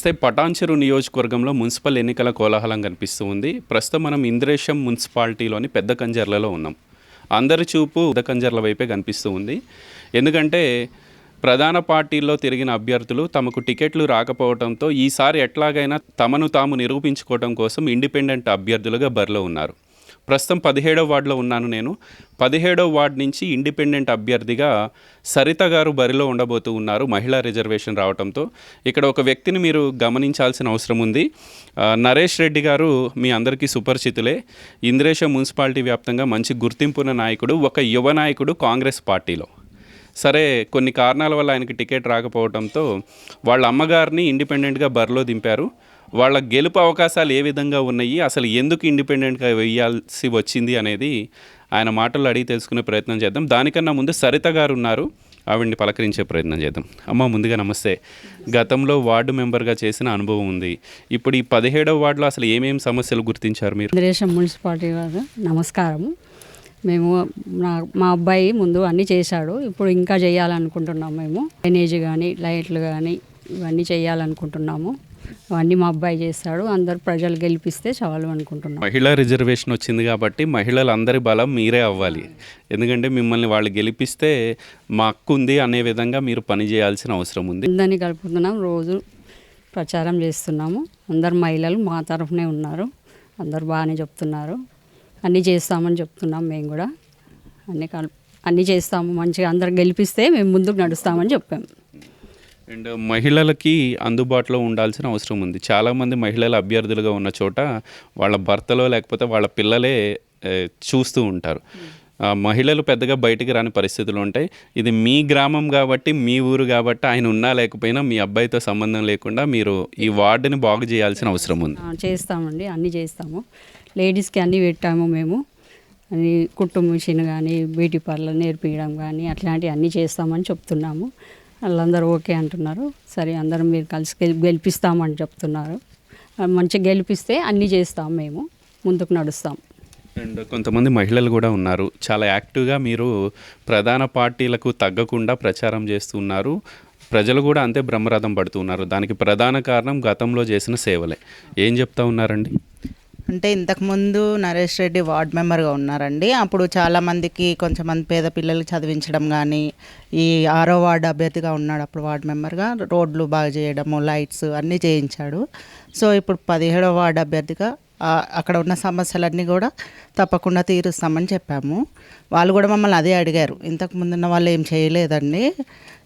నమస్తే. పటాన్చెరు నియోజకవర్గంలో మున్సిపల్ ఎన్నికల కోలాహలం కనిపిస్తూ ఉంది. ప్రస్తుతం మనం ఇంద్రేశం మున్సిపాలిటీలోని పెద్ద కంజర్లలో ఉన్నాం. అందరి చూపు పెద్ద కంజర్ల వైపే కనిపిస్తూ ఉంది. ఎందుకంటే ప్రధాన పార్టీల్లో తిరిగిన అభ్యర్థులు తమకు టికెట్లు రాకపోవడంతో ఈసారి ఎట్లాగైనా తమను తాము నిరూపించుకోవడం కోసం ఇండిపెండెంట్ అభ్యర్థులుగా బరిలో ఉన్నారు. ప్రస్తుతం పదిహేడవ వార్డులో ఉన్నాను నేను. పదిహేడవ వార్డు నుంచి ఇండిపెండెంట్ అభ్యర్థిగా సరిత గారు బరిలో ఉండబోతూ ఉన్నారు మహిళా రిజర్వేషన్ రావడంతో ఇక్కడ ఒక వ్యక్తిని మీరు గమనించాల్సిన అవసరం ఉంది. నరేష్ రెడ్డి గారు మీ అందరికీ సుపరిచితులే. ఇంద్రేశ మున్సిపాలిటీ వ్యాప్తంగా మంచి గుర్తింపున్న నాయకుడు ఒక యువ నాయకుడు కాంగ్రెస్ పార్టీలో. సరే కొన్ని కారణాల వల్ల ఆయనకి టికెట్ రాకపోవడంతో వాళ్ళ అమ్మగారిని ఇండిపెండెంట్గా బరిలో దింపారు. వాళ్ళ గెలుపు అవకాశాలు ఏ విధంగా ఉన్నాయి అసలు ఎందుకు ఇండిపెండెంట్గా వేయాల్సి వచ్చింది అనేది ఆయన మాటలు అడిగి తెలుసుకునే ప్రయత్నం చేద్దాం. దానికన్నా ముందు సరిత గారు ఉన్నారు. ఆవిడ్ని పలకరించే ప్రయత్నం చేద్దాం. అమ్మ ముందుగా నమస్తే. గతంలో వార్డు మెంబర్గా చేసిన అనుభవం ఉంది. ఇప్పుడు ఈ పదిహేడవ వార్డులో అసలు ఏమేమి సమస్యలు గుర్తించారు మీరు? దేశం మున్సిపాలిటీ వారు నమస్కారం మేము నా మా అబ్బాయి ముందు అన్నీ చేశాడు. ఇప్పుడు ఇంకా చేయాలనుకుంటున్నాం మేము. డ్రైనేజ్ కానీ లైట్లు కానీ ఇవన్నీ చేయాలనుకుంటున్నాము. అవన్నీ మా అబ్బాయి చేస్తాడు. అందరు ప్రజలు గెలిపిస్తే చాలు అనుకుంటున్నాం. మహిళా రిజర్వేషన్ వచ్చింది కాబట్టి మహిళలందరి బలం మీరే అవ్వాలి. ఎందుకంటే మిమ్మల్ని వాళ్ళు గెలిపిస్తే మా హక్కు ఉంది అనే విధంగా మీరు పని చేయాల్సిన అవసరం ఉంది. అందరినీ కలుపుతున్నాం. రోజు ప్రచారం చేస్తున్నాము. అందరు మహిళలు మా తరఫునే ఉన్నారు. అందరు బాగానే చెప్తున్నారు. అన్నీ చేస్తామని చెప్తున్నాం మేము కూడా. అన్నీ కలుపు అన్నీ చేస్తాము. మంచిగా అందరు గెలిపిస్తే మేము ముందుకు నడుస్తామని చెప్పాము అండ్ మహిళలకి అందుబాటులో ఉండాల్సిన అవసరం ఉంది. చాలామంది మహిళలు అభ్యర్థులుగా ఉన్న చోట వాళ్ళ భర్తలో లేకపోతే వాళ్ళ పిల్లలే చూస్తూ ఉంటారు. మహిళలు పెద్దగా బయటికి రాని పరిస్థితులు ఉంటాయి. ఇది మీ గ్రామం కాబట్టి మీ ఊరు కాబట్టి ఆయన ఉన్నా లేకపోయినా మీ అబ్బాయితో సంబంధం లేకుండా మీరు ఈ వార్డుని బాగు చేయాల్సిన అవసరం ఉంది. చేస్తామండి. అన్నీ చేస్తాము. లేడీస్కి అన్నీ పెట్టాము మేము. అన్ని కుట్టు మిషన్ కానీ బ్యూటీ పార్లర్ నేర్పించడం కానీ అట్లాంటివి అన్నీ చేస్తామని చెప్తున్నాము. వాళ్ళందరూ ఓకే అంటున్నారు. సరే అందరం మీరు కలిసి గెలిపిస్తామని చెప్తున్నారు. మంచిగా గెలిపిస్తే అన్నీ చేస్తాం మేము. ముందుకు నడుస్తాం. అండ్ కొంతమంది మహిళలు కూడా ఉన్నారు. చాలా యాక్టివ్గా మీరు ప్రధాన పార్టీలకు తగ్గకుండా ప్రచారం చేస్తున్నారు. ప్రజలు కూడా అంతే బ్రహ్మరథం పడుతున్నారు. దానికి ప్రధాన కారణం గతంలో చేసిన సేవలే. ఏం చెప్తా ఉన్నారండి? అంటే ఇంతకుముందు నరేష్ రెడ్డి వార్డ్ మెంబర్గా ఉన్నారండి. అప్పుడు చాలామందికి కొంచెం మంది పేద పిల్లలు చదివించడం కానీ ఈ ఆరో వార్డు అభ్యర్థిగా ఉన్నాడు అప్పుడు వార్డ్ మెంబర్గా. రోడ్లు బాగా చేయడము లైట్స్ అన్నీ చేయించాడు. సో ఇప్పుడు పదిహేడో వార్డు అభ్యర్థిగా అక్కడ ఉన్న సమస్యలన్నీ కూడా తప్పకుండా తీరుస్తామని చెప్పాము. వాళ్ళు కూడా మమ్మల్ని అదే అడిగారు. ఇంతకు ముందున్న వాళ్ళు ఏం చేయలేదండి.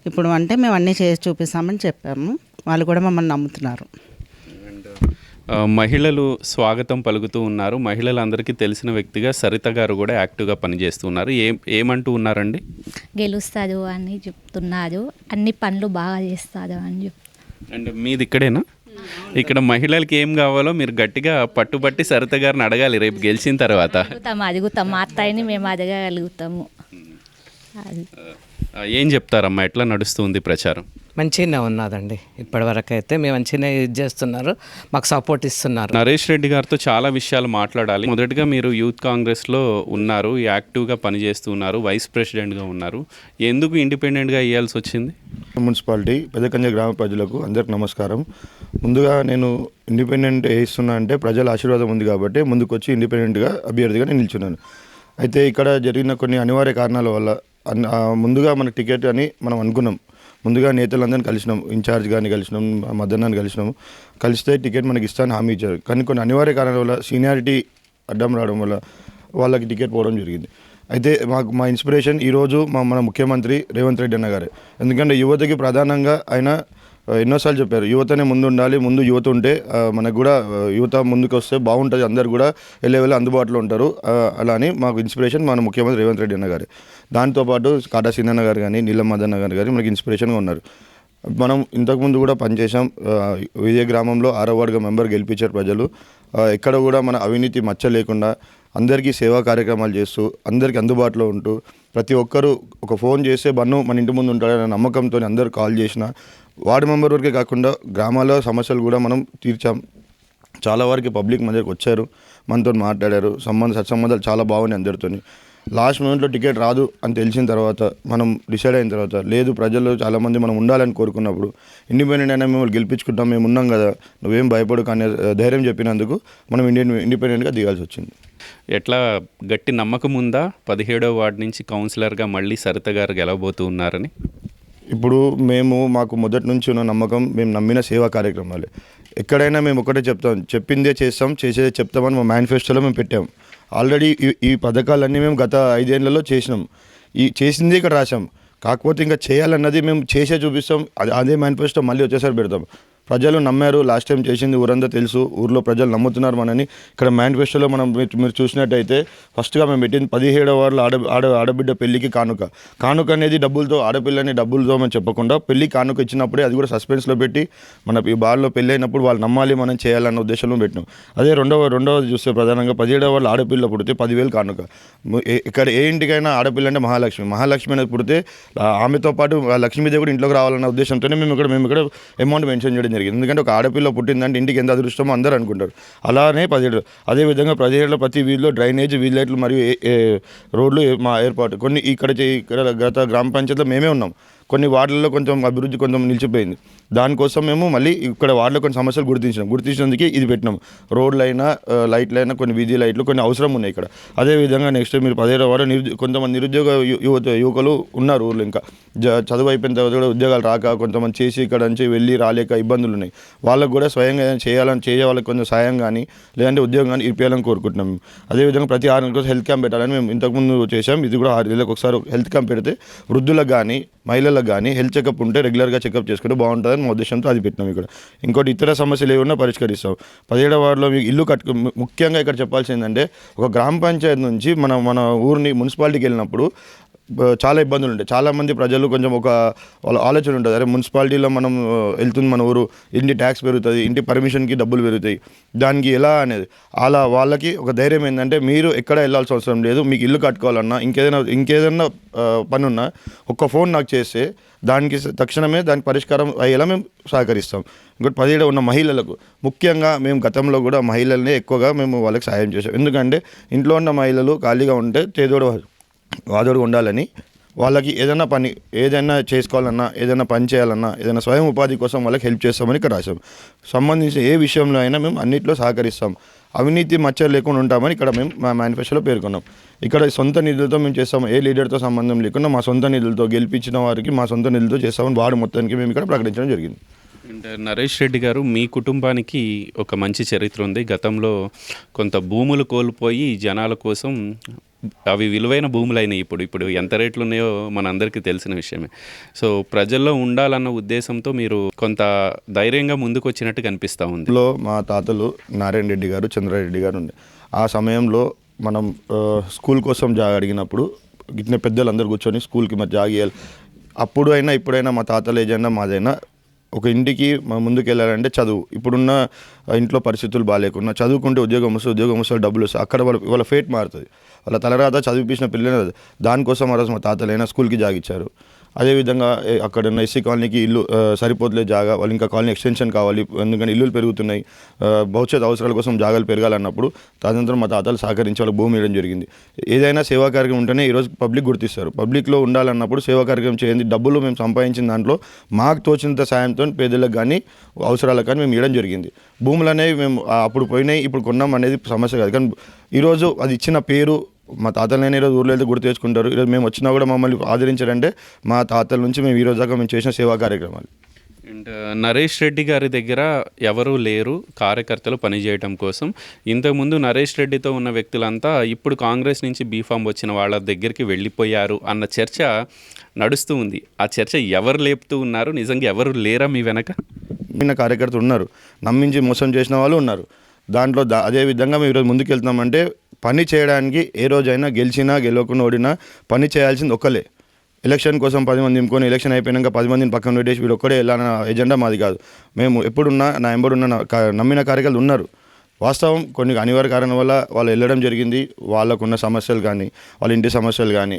ఇప్పుడు అంటే మేము అన్నీ చేసి చూపిస్తామని చెప్పాము. వాళ్ళు కూడా మమ్మల్ని నమ్ముతున్నారు. మహిళలు స్వాగతం పలుకుతూ ఉన్నారు. మహిళలందరికీ తెలిసిన వ్యక్తిగా సరిత గారు కూడా యాక్టివ్గా పనిచేస్తున్నారు ఏం ఏమంటూ ఉన్నారండి? గెలుస్తారు అని చెప్తున్నారు అన్ని పనులు బాగా చేస్తారు అని చెప్ అండ్ మీది ఇక్కడేనా? ఇక్కడ మహిళలకి ఏం కావాలో మీరు గట్టిగా పట్టుబట్టి సరిత గారిని అడగాలి రేపు గెలిచిన తర్వాత. అడుగుతాం అడుగుతాం. మా అత్తయ్యని మేము అడగగలుగుతాము. ఏం చెప్తారమ్మా? ఎట్లా నడుస్తుంది ప్రచారం? మంచిగానే ఉన్నదండి. ఇప్పటివరకు అయితే మేము మంచిగానే ఇది చేస్తున్నారు. మాకు సపోర్ట్ ఇస్తున్నారు. నరేష్ రెడ్డి గారితో చాలా విషయాలు మాట్లాడాలి. మొదటగా మీరు యూత్ కాంగ్రెస్లో ఉన్నారు. యాక్టివ్గా పనిచేస్తున్నారు. వైస్ ప్రెసిడెంట్గా ఉన్నారు. ఎందుకు ఇండిపెండెంట్గా ఇవ్వాల్సి వచ్చింది? మున్సిపాలిటీ పెద్దకంజ గ్రామ ప్రజలకు అందరికి నమస్కారం. ముందుగా నేను ఇండిపెండెంట్ వేయిస్తున్నా అంటే ప్రజల ఆశీర్వాదం ఉంది కాబట్టి ముందుకు వచ్చి ఇండిపెండెంట్గా అభ్యర్థిగా నేను నిల్చున్నాను. అయితే ఇక్కడ జరిగిన కొన్ని అనివార్య కారణాల వల్ల ముందుగా మనకు టికెట్ అని మనం అనుకున్నాం. ముందుగా నేతలందరినీ కలిసినాం ఇన్ఛార్జ్ గారిని కలిసినాం మదన్నాన్ని కలిసినాం. కలిస్తే టికెట్ మనకి ఇస్తాను హామీ ఇచ్చారు. కానీ కొన్ని అనివార్య కారణాల వల్ల సీనియారిటీ అడ్డం రావడం వల్ల వాళ్ళకి టికెట్ పోవడం జరిగింది. అయితే మాకు మా ఇన్స్పిరేషన్ ఈరోజు మా మన ముఖ్యమంత్రి రేవంత్ రెడ్డి అన్న గారే. ఎందుకంటే యువతకి ప్రధానంగా ఆయన ఎన్నోసార్లు చెప్పారు యువతనే ముందు ఉండాలి ముందు యువత ఉంటే మనకు కూడా యువత ముందుకు వస్తే బాగుంటుంది అందరు కూడా వెళ్ళే వెళ్ళి అందుబాటులో ఉంటారు అలా అని మాకు ఇన్స్పిరేషన్ మన ముఖ్యమంత్రి రేవంత్ రెడ్డి అన్న గారు. దాంతోపాటు కాటా సింధన్న గారు కానీ నీలం మదన్న గారు కానీ మనకి ఇన్స్పిరేషన్గా ఉన్నారు. మనం ఇంతకుముందు కూడా పనిచేసాం విజయ గ్రామంలో ఆరో వార్డుగా మెంబర్ గెలిపించారు ప్రజలు. ఎక్కడ కూడా మన అవినీతి మచ్చ లేకుండా అందరికీ సేవా కార్యక్రమాలు చేస్తూ అందరికీ అందుబాటులో ఉంటూ ప్రతి ఒక్కరూ ఒక ఫోన్ చేస్తే బన్ను మన ఇంటి ముందు ఉంటాడనే నమ్మకంతో అందరూ కాల్ చేసిన వార్డు మెంబర్ వరకే కాకుండా గ్రామాల సమస్యలు కూడా మనం తీర్చాం. చాలా వరకు పబ్లిక్ మన దగ్గరికి వచ్చారు మనతో మాట్లాడారు సంబంధ సత్సంబంధాలు చాలా బాగున్నాయి అందరితోని. లాస్ట్ మూమెంట్లో టికెట్ రాదు అని తెలిసిన తర్వాత మనం డిసైడ్ అయిన తర్వాత లేదు ప్రజలు చాలామంది మనం ఉండాలని కోరుకున్నప్పుడు ఇండిపెండెంట్ అయినా మిమ్మల్ని గెలిపించుకుంటాం మేము ఉన్నాం కదా నువ్వేం భయపడు కానీ ధైర్యం చెప్పినందుకు మనం ఇండియన్ ఇండిపెండెంట్గా దిగాల్సి వచ్చింది. ఎట్లా గట్టి నమ్మకం ఉందా? పదిహేడో వార్డు నుంచి కౌన్సిలర్గా మళ్ళీ సరిత గారు గెలవబోతూ ఉన్నారని? ఇప్పుడు మేము మాకు మొదటి నుంచి ఉన్న నమ్మకం మేము నమ్మిన సేవా కార్యక్రమాలే. ఎక్కడైనా మేము ఒకటే చెప్తాం చెప్పిందే చేస్తాం చేసేదే చెప్తామని మా మేనిఫెస్టోలో మేము పెట్టాం. ఆల్రెడీ ఈ పథకాలన్నీ మేము గత ఐదేళ్ళలో చేసినాం. ఈ చేసిందే ఇక్కడ రాసాం కాకపోతే ఇంకా చేయాలన్నది మేము చేసే చూపిస్తాం అదే మేనిఫెస్టో మళ్ళీ వచ్చేసరి పెడతాం. ప్రజలు నమ్మారు. లాస్ట్ టైం చేసింది ఊరంతా తెలుసు. ఊర్లో ప్రజలు నమ్ముతున్నారు మనని. ఇక్కడ మేనిఫెస్టోలో మనం మీరు చూసినట్టయితే ఫస్ట్గా మేము పెట్టింది పదిహేడవ వార్డులో ఆడ ఆడ ఆడబిడ్డ పెళ్ళికి కానుక. కానుక అనేది డబ్బులతో ఆడపిల్లని డబ్బులతో మనం చెప్పకుండా పెళ్ళి కానుక ఇచ్చినప్పుడే అది కూడా సస్పెన్స్లో పెట్టి మన ఈ బాల్లో పెళ్ళి అయినప్పుడు వాళ్ళు నమ్మాలి మనం చేయాలన్న ఉద్దేశంలో పెట్టినాం. అదే రెండవ రెండవది చూస్తే ప్రధానంగా పదిహేడవ వాళ్ళు ఆడపిల్ల పుడితే పదివేలు కానుక. ఇక్కడ ఏ ఇంటికైనా ఆడపిల్ల అంటే మహాలక్ష్మి. మహాలక్ష్మి అనేది పుడితే ఆమెతో పాటు ఆ లక్ష్మీదేవి కూడా ఇంట్లోకి రావాలన్న ఉద్దేశంతోనే మేము ఇక్కడ మేము ఇక్కడ అమౌంట్ మెన్షన్ చేయడం జరిగింది. ఎందుకంటే ఒక ఆడపిల్ల పుట్టిందంటే ఇంటికి ఎంత అదృష్టమో అందరూ అనుకుంటారు. అలానే పదిహేడు అదేవిధంగా పదిహేడులో ప్రతి వీధిలో డ్రైనేజ్ వీధి లైట్లు మరియు రోడ్లు మా ఏర్పాటు. కొన్ని ఇక్కడ ఇక్కడ గత గ్రామ పంచాయతీలో మేమే ఉన్నాం. కొన్ని వార్డులలో కొంచెం అభివృద్ధి కొంచెం నిలిచిపోయింది. దానికోసం మేము మళ్ళీ ఇక్కడ వార్డులో కొన్ని సమస్యలు గుర్తించినాం. గుర్తించినందుకే ఇది పెట్టినాం. రోడ్లైనా లైట్లైనా లైట్లు అయినా కొన్ని వీధి లైట్లు కొన్ని అవసరం ఉన్నాయి ఇక్కడ. అదేవిధంగా నెక్స్ట్ మీరు పదిహేడవ వారు నిరు కొంతమంది నిరుద్యోగ యువత యువకులు ఉన్నారు ఊర్లో ఇంకా. జ- చదువు అయిపోయిన తర్వాత కూడా ఉద్యోగాలు రాక కొంతమంది చేసి ఇక్కడ నుంచి వెళ్ళి రాలేక ఇబ్బందులు ఉన్నాయి. వాళ్ళకు కూడా స్వయంగా ఏదైనా చేయాలని చేసే వాళ్ళకి కొంచెం సాయం కానీ లేదంటే ఉద్యోగం కానీ ఇప్పించాలని కోరుకుంటున్నాం మేము. అదేవిధంగా ప్రతి ఆరు నెలలకు హెల్త్ క్యాంప్ పెట్టాలని మేము ఇంతకుముందు చేసాం ఇది కూడా ఆరు నెలలకు ఒకసారి హెల్త్ క్యాంప్ పెడితే వృద్ధులకు కానీ మహిళలకు కానీ హెల్త్ చెకప్ ఉంటే రెగ్యులర్గా చెకప్ చేసుకుంటే బాగుంటుందని మా ఉద్దేశంతో అది పెట్టినాం ఇక్కడ. ఇంకోటి ఇతర సమస్యలు ఏమన్నా పరిష్కరిస్తాం. పదిహేడవ వార్డులో మీకు ఇల్లు కట్టు ముఖ్యంగా ఇక్కడ చెప్పాల్సిందంటే ఏంటంటే ఒక గ్రామ పంచాయతీ నుంచి మన మన ఊరిని మున్సిపాలిటీకి వెళ్ళినప్పుడు చాలా ఇబ్బందులు ఉంటాయి. చాలామంది ప్రజలు కొంచెం ఒక వాళ్ళ ఆలోచన ఉంటుంది. అరే మున్సిపాలిటీలో మనం వెళ్తుంది మన ఊరు ఇంటి ట్యాక్స్ పెరుగుతుంది ఇంటి పర్మిషన్కి డబ్బులు పెరుగుతాయి. దానికి ఎలా అనేది అలా వాళ్ళకి ఒక ధైర్యం ఏంటంటే మీరు ఎక్కడ వెళ్ళాల్సిన అవసరం లేదు మీకు ఇల్లు కట్టుకోవాలన్నా ఇంకేదైనా ఇంకేదైనా పని ఉన్నా ఒక్క ఫోన్ నాకు చేస్తే దానికి తక్షణమే దానికి పరిష్కారం అయ్యేలా మేము సహకరిస్తాం. ఇంకోటి పదిహేడు ఉన్న మహిళలకు ముఖ్యంగా మేము గతంలో కూడా మహిళలనే ఎక్కువగా మేము వాళ్ళకి సహాయం చేసాం ఎందుకంటే ఇంట్లో ఉన్న మహిళలు ఖాళీగా ఉంటే చేదోడవారు వాదోడు ఉండాలని వాళ్ళకి ఏదైనా పని ఏదైనా చేసుకోవాలన్నా ఏదైనా పని చేయాలన్నా ఏదైనా స్వయం ఉపాధి కోసం వాళ్ళకి హెల్ప్ చేస్తామని ఇక్కడ రాసాం సంబంధించిన ఏ విషయంలో అయినా మేము అన్నింటిలో సహకరిస్తాం. అవినీతి మచ్చలు లేకుండా ఉంటామని ఇక్కడ మేము మా మేనిఫెస్టోలో పేర్కొన్నాం. ఇక్కడ సొంత నిధులతో మేము చేస్తాము. ఏ లీడర్తో సంబంధం లేకుండా మా సొంత నిధులతో గెలిపించిన వారికి మా సొంత నిధులతో చేస్తామని వాడు మొత్తానికి మేము ఇక్కడ ప్రకటించడం జరిగింది. అండ్ నరేష్ రెడ్డి గారు మీ కుటుంబానికి ఒక మంచి చరిత్ర ఉంది. గతంలో కొంత భూములు కోల్పోయి జనాల కోసం అవి విలువైన భూములు అయినాయి ఇప్పుడు. ఇప్పుడు ఎంత రేట్లు ఉన్నాయో మనందరికీ తెలిసిన విషయమే. సో ప్రజల్లో ఉండాలన్న ఉద్దేశంతో మీరు కొంత ధైర్యంగా ముందుకు వచ్చినట్టు కనిపిస్తూ ఉంది. లో మా తాతలు నారాయణ రెడ్డి గారు చంద్రారెడ్డి గారు ఉండే. ఆ సమయంలో మనం ఆ, స్కూల్ కోసం జాగ అడిగినప్పుడు ఇట్లా పెద్దలు అందరు కూర్చొని స్కూల్కి మరి జాగ ఇవ్వాలి అప్పుడు అయినా ఇప్పుడైనా మా తాతల ఏజైనా మాదైనా ఒక ఇంటికి మనం ముందుకు వెళ్ళాలంటే చదువు. ఇప్పుడున్న ఇంట్లో పరిస్థితులు బాగాలేకున్నా చదువుకుంటే ఉద్యోగం వస్తుంది ఉద్యోగం వస్తుంది డబ్బులు వస్తాయి అక్కడ వాళ్ళ వాళ్ళ ఫేట్ మారుతుంది. వాళ్ళ తలరాత చదివిపించిన పిల్లలు దానికోసం ఆ రోజు మా తాతలైనా స్కూల్కి జాగిచ్చారు. అదేవిధంగా అక్కడ ఉన్న ఎస్సీ కాలనీకి ఇల్లు ఆ, జాగా వాళ్ళు ఇంకా కాలనీ ఎక్స్టెన్షన్ కావాలి ఎందుకంటే ఇల్లులు పెరుగుతున్నాయి భవిష్యత్ అవసరాల కోసం జాగాలు పెరగాలన్నప్పుడు తదనంతరం మా తాతలు సహకరించి వాళ్ళకి భూమి ఇవ్వడం జరిగింది. ఏదైనా సేవా కార్యక్రమం ఉంటేనే ఈరోజు పబ్లిక్ గుర్తిస్తారు. పబ్లిక్లో ఉండాలన్నప్పుడు సేవా కార్యక్రమం చేయండి డబ్బులు మేము సంపాదించిన దాంట్లో మాకు తోచినంత సాయంతో పేదలకు కానీ అవసరాలకు కానీ మేము ఇవ్వడం జరిగింది. భూములు అనేవి మేము అప్పుడు పోయినాయి ఇప్పుడు కొన్నాం అనేది సమస్య కాదు. కానీ ఈరోజు అది ఇచ్చిన పేరు మా తాతలు నేను ఈరోజు ఊర్లో వెళ్తే గుర్తు తెచ్చుకుంటారు. ఈరోజు మేము వచ్చినా కూడా మమ్మల్ని ఆదరించారంటే మా తాతల నుంచి మేము ఈ రోజు దాకా మేము చేసిన సేవా కార్యక్రమాలు. అండ్ నరేష్ రెడ్డి గారి దగ్గర ఎవరూ లేరు. కార్యకర్తలు పనిచేయటం కోసం. ఇంతకుముందు నరేష్ రెడ్డితో ఉన్న వ్యక్తులంతా ఇప్పుడు కాంగ్రెస్ నుంచి బీఫామ్ వచ్చిన వాళ్ళ దగ్గరికి వెళ్ళిపోయారు అన్న చర్చ నడుస్తూ ఉంది. ఆ చర్చ ఎవరు లేపుతూ ఉన్నారు? నిజంగా ఎవరు లేరా మీ వెనక? నమ్మిన కార్యకర్తలు ఉన్నారు. నమ్మించి మోసం చేసిన వాళ్ళు ఉన్నారు. దాంట్లో దా అదే విధంగా మేము ఈరోజు ముందుకెళ్తున్నామంటే పని చేయడానికి ఏ రోజైనా గెలిచినా గెలవకుండా ఓడినా పని చేయాల్సింది ఒక్కలే ఎలక్షన్ కోసం పది మంది నింపుకొని ఎలక్షన్ అయిపోయినాక పది మందిని పక్కన పెట్టేసి వీడు ఒక్కడే వెళ్ళాలన్న ఎజెండా మాది కాదు. మేము ఎప్పుడున్నా నా ఎంబడున్న నమ్మిన కార్యకర్తలు ఉన్నారు. వాస్తవం కొన్ని అనివార్య కారణం వల్ల వాళ్ళు వెళ్ళడం జరిగింది. వాళ్ళకున్న సమస్యలు కానీ వాళ్ళ ఇంటి సమస్యలు కానీ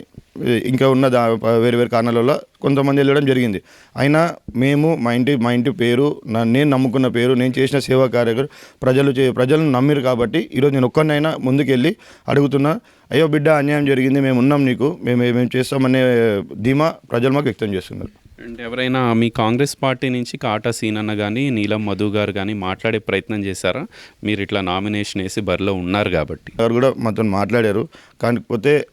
ఇంకా ఉన్న దా వేరు వేరు కారణాల వల్ల కొంతమంది వెళ్ళడం జరిగింది. అయినా మేము మా ఇంటి మా ఇంటి పేరు నా- నేను నమ్ముకున్న పేరు నేను చేసిన సేవా కార్యక్రమం ప్రజలు చే ప్రజలను నమ్మిరు కాబట్టి ఈరోజు నేను ఒక్కరినైనా ముందుకెళ్ళి అడుగుతున్నా అయ్యో బిడ్డ అన్యాయం జరిగింది మేము ఉన్నాం నీకు మేము మేము చేస్తామనే ధీమా ప్రజలు మాకు వ్యక్తం చేస్తున్నారు. అండ్ ఎవరైనా మీ కాంగ్రెస్ పార్టీ నుంచి కాటా సీనన్న కానీ నీలం మధు గారు కానీ మాట్లాడే ప్రయత్నం చేశారా? మీరు ఇట్లా నామినేషన్ వేసి బరిలో ఉన్నారు కాబట్టి. గారు కూడా మాతో మాట్లాడారు. కాకపోతే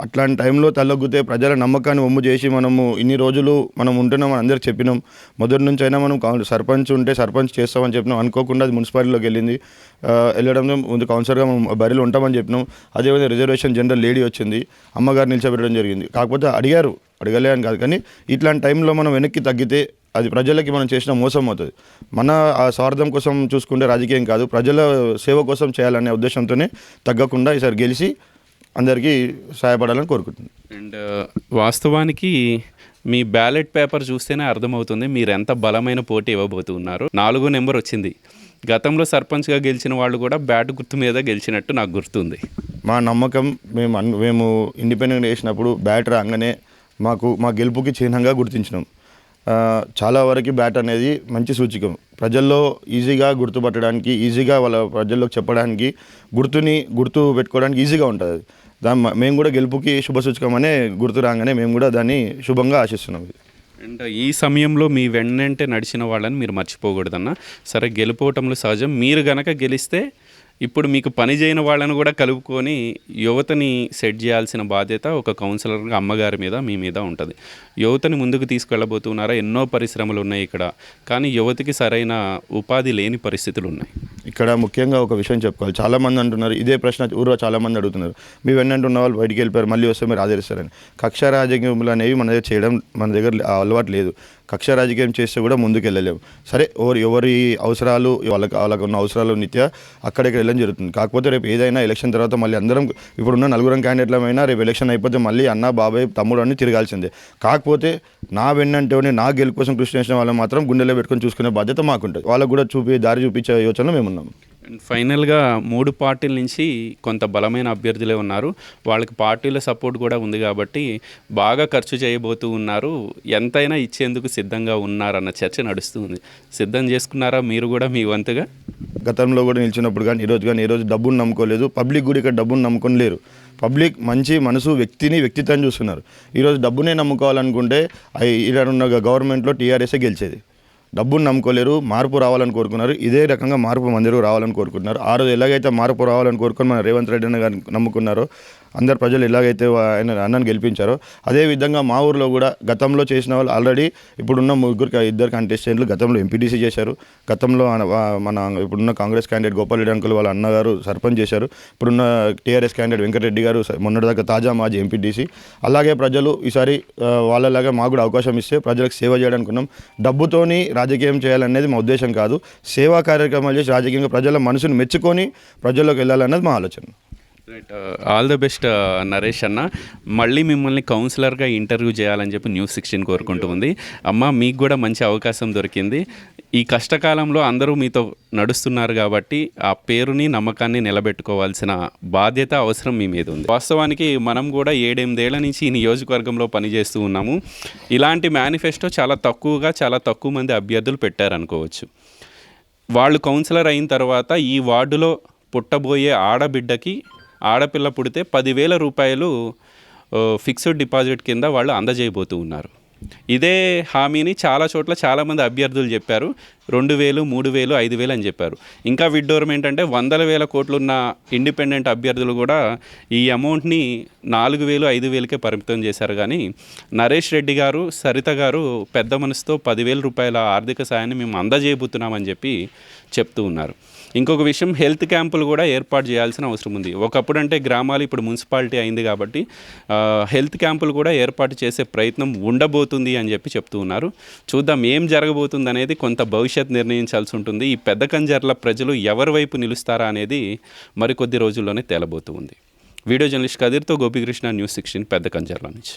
అట్లాంటి టైంలో తలొగ్గితే ప్రజల నమ్మకాన్ని ఒమ్ము చేసి మనము ఇన్ని రోజులు మనం ఉంటున్నాం అని అందరికి చెప్పినాం. మొదటి నుంచి అయినా మనం కౌన్- సర్పంచ్ ఉంటే సర్పంచ్ చేస్తామని చెప్పినాం. అనుకోకుండా అది మున్సిపాలిటీలోకి వెళ్ళింది. వెళ్ళడంలో ముందు కౌన్సిలర్గా మనం బరిలో ఉంటామని చెప్పినాం. అదేవిధంగా రిజర్వేషన్ జనరల్ లేడీ వచ్చింది. అమ్మగారు నిలిచబెట్టడం జరిగింది. కాకపోతే అడిగారు. అడగలే అని కాదు. కానీ ఇట్లాంటి టైంలో మనం వెనక్కి తగ్గితే అది ప్రజలకి మనం చేసిన మోసం అవుతుంది. మన ఆ స్వార్థం కోసం చూసుకుంటే రాజకీయం కాదు ప్రజల సేవ కోసం చేయాలనే ఉద్దేశంతోనే తగ్గకుండా ఈసారి గెలిచి అందరికీ సహాయపడాలని కోరుకుంటున్నాను. అండ్ వాస్తవానికి మీ బ్యాలెట్ పేపర్ చూస్తేనే అర్థమవుతుంది మీరు ఎంత బలమైన పోటీ ఇవ్వబోతున్నారు. నాలుగో నెంబర్ వచ్చింది. గతంలో సర్పంచ్గా గెలిచిన వాళ్ళు కూడా బ్యాట్ గుర్తు మీద గెలిచినట్టు నాకు గుర్తుంది. మా నమ్మకం మేము మేము ఇండిపెండెంట్ వేసినప్పుడు బ్యాట్ రాగానే మాకు మా గెలుపుకి చిహ్నంగా గుర్తించినాం. చాలా వరకు బ్యాట్ అనేది మంచి సూచికం. ప్రజల్లో ఈజీగా గుర్తుపట్టడానికి ఈజీగా వాళ్ళ ప్రజల్లోకి చెప్పడానికి గుర్తుని గుర్తు పెట్టుకోవడానికి ఈజీగా ఉంటుంది అది. దాని మేము కూడా గెలుపుకి శుభ సూచకం అనే గుర్తు రాగానే మేము కూడా దాన్ని శుభంగా ఆశిస్తున్నాం ఇది. అండ్ ఈ సమయంలో మీ వెన్నంటే నడిచిన వాళ్ళని మీరు మర్చిపోకూడదన్న. సరే గెలుపోవటంలో సహజం. మీరు గనక గెలిస్తే ఇప్పుడు మీకు పని చేయని వాళ్ళని కూడా కలుపుకొని యువతని సెట్ చేయాల్సిన బాధ్యత ఒక కౌన్సిలర్గా అమ్మగారి మీద మీ మీద ఉంటుంది. యువతని ముందుకు తీసుకెళ్ళబోతున్నారా? ఎన్నో పరిశ్రమలు ఉన్నాయి ఇక్కడ. కానీ యువతికి సరైన ఉపాధి లేని పరిస్థితులు ఉన్నాయి. ఇక్కడ ముఖ్యంగా ఒక విషయం చెప్పుకోవాలి. చాలామంది అంటున్నారు ఇదే ప్రశ్న ఊరిలో చాలామంది అడుగుతున్నారు. మీ వెన్నంటున్న వాళ్ళు బయటికి వెళ్ళిపోయారు మళ్ళీ వస్తే మీరు ఆదరిస్తారని కక్ష రాజకీయములు అనేవి మన దగ్గర చేయడం మన దగ్గర అలవాటు లేదు. కక్ష రాజకీయం చేస్తే కూడా ముందుకెళ్ళలేము సరే ఎవరు ఎవరి అవసరాలు వాళ్ళకి వాళ్ళకు ఉన్న అవసరాలు నిత్య అక్కడికి వెళ్ళడం జరుగుతుంది. కాకపోతే రేపు ఏదైనా ఎలక్షన్ తర్వాత మళ్ళీ అందరం ఇప్పుడున్న నలుగురం క్యాండిడేట్లమైనా రేపు ఎలక్షన్ అయిపోతే మళ్ళీ అన్న బాబాయ్ తమ్ముడు అని తిరగాల్సిందే. కాకపోతే నా వెన్నంటే నా గెలుపు కోసం కృషి చేసిన వాళ్ళు మాత్రం గుండెలో పెట్టుకొని చూసుకునే బాధ్యత మాకుంటుంది. వాళ్ళకు కూడా చూపి దారి చూపించే యోచనలో మేము ఉన్నాం అండ్ ఫైనల్గా మూడు పార్టీల నుంచి కొంత బలమైన అభ్యర్థులే ఉన్నారు. వాళ్ళకి పార్టీల సపోర్ట్ కూడా ఉంది కాబట్టి బాగా ఖర్చు చేయబోతూ ఉన్నారు. ఎంతైనా ఇచ్చేందుకు సిద్ధంగా ఉన్నారన్న చర్చ నడుస్తుంది సిద్ధం చేసుకున్నారా మీరు కూడా మీ వంతుగా? గతంలో కూడా నిలిచినప్పుడు కానీ ఈరోజు కానీ ఈరోజు డబ్బును నమ్ముకోలేదు. పబ్లిక్ కూడా ఇక్కడ డబ్బును నమ్ముకొని లేరు. పబ్లిక్ మంచి మనసు వ్యక్తిని వ్యక్తిత్వాన్ని చూస్తున్నారు. ఈరోజు డబ్బునే నమ్ముకోవాలనుకుంటే అయి- ఇక్కడ ఉన్న గవర్నమెంట్లో టీఆర్ఎస్ఏ గెలిచేది. డబ్బును నమ్ముకోలేరు మార్పు రావాలని కోరుకున్నారు. ఇదే రకంగా మార్పు మందిరు రావాలని కోరుకుంటున్నారు. ఆ రోజు ఎలాగైతే మార్పు రావాలని కోరుకొని మన రేవంత్ రెడ్డి అన్న గారిని నమ్ముకున్నారో అందరు ప్రజలు ఎలాగైతే ఆయన అన్నను గెలిపించారో అదే విధంగా మా ఊర్లో కూడా గతంలో చేసిన వాళ్ళు ఆల్రెడీ ఇప్పుడున్న ముగ్గురు ఇద్దరు కంటెస్టెంట్లు గతంలో ఎంపీటీసీ చేశారు. గతంలో మన ఇప్పుడున్న Congress candidate Gopal Reddy uncle వాళ్ళ అన్నగారు సర్పంచ్ చేశారు. ఇప్పుడున్న టీఆర్ఎస్ క్యాండిడేట్ వెంకటరెడ్డి గారు మొన్నటిదాకా తాజా మాజీ ఎంపీటీసీ అలాగే ప్రజలు ఈసారి వాళ్ళలాగా మాకు కూడా అవకాశం ఇస్తే ప్రజలకు సేవ చేయడానికి ఉన్నాం. డబ్బుతోని రాజకీయం చేయాలనేది మా ఉద్దేశం కాదు. సేవా కార్యక్రమాలు చేసి రాజకీయంగా ప్రజల మనసును మెచ్చుకొని ప్రజల్లోకి వెళ్ళాలన్నది మా ఆలోచన. Right all the best Naresh అన్న. మళ్ళీ మిమ్మల్ని కౌన్సిలర్గా ఇంటర్వ్యూ చేయాలని చెప్పి న్యూస్ సిక్స్టీన్ కోరుకుంటూ ఉంది. అమ్మ మీకు కూడా మంచి అవకాశం దొరికింది. ఈ కష్టకాలంలో అందరూ మీతో నడుస్తున్నారు కాబట్టి ఆ పేరుని నమ్మకాన్ని నిలబెట్టుకోవాల్సిన బాధ్యత అవసరం మీ మీద ఉంది. వాస్తవానికి మనం కూడా ఏడెనిమిదేళ్ళ నుంచి ఈ నియోజకవర్గంలో పనిచేస్తూ ఉన్నాము. ఇలాంటి మేనిఫెస్టో చాలా తక్కువగా చాలా తక్కువ మంది అభ్యర్థులు పెట్టారనుకోవచ్చు. వాళ్ళు కౌన్సిలర్ అయిన తర్వాత ఈ వార్డులో పుట్టబోయే ఆడబిడ్డకి ఆడపిల్ల పుడితే పదివేల రూపాయలు ఫిక్స్డ్ డిపాజిట్ కింద వాళ్ళు అందజేయబోతూ ఉన్నారు. ఇదే హామీని చాలా చోట్ల చాలామంది అభ్యర్థులు చెప్పారు. రెండు వేలు మూడు వేలు ఐదు వేలు అని చెప్పారు. ఇంకా విడ్డూరం ఏంటంటే వందల వేల కోట్లున్న ఇండిపెండెంట్ అభ్యర్థులు కూడా ఈ అమౌంట్ని నాలుగు వేలు ఐదు వేలకే పరిమితం చేశారు. కానీ నరేష్ రెడ్డి గారు సరిత గారు పెద్ద మనసుతో పదివేల రూపాయల ఆర్థిక సాయాన్ని మేము అందజేయబోతున్నామని చెప్పి చెప్తూ ఉన్నారు. ఇంకొక విషయం హెల్త్ క్యాంపులు కూడా ఏర్పాటు చేయాల్సిన అవసరం ఉంది. ఒకప్పుడు అంటే గ్రామాలు ఇప్పుడు మున్సిపాలిటీ అయింది కాబట్టి హెల్త్ క్యాంపులు కూడా ఏర్పాటు చేసే ప్రయత్నం ఉండబోతుంది అని చెప్పి చెప్తూ ఉన్నారు. చూద్దాం ఏం జరగబోతుంది అనేది కొంత భవిష్యత్ నిర్ణయించాల్సి ఉంటుంది. ఈ పెద్ద కంజర్ల ప్రజలు ఎవరి వైపు నిలుస్తారా అనేది మరికొద్ది రోజుల్లోనే తేలబోతుంది వీడియో జర్నలిస్ట్ కదిర్తో గోపికృష్ణ న్యూస్ సిక్స్టీన్ పెద్ద కంజర్ల నుంచి.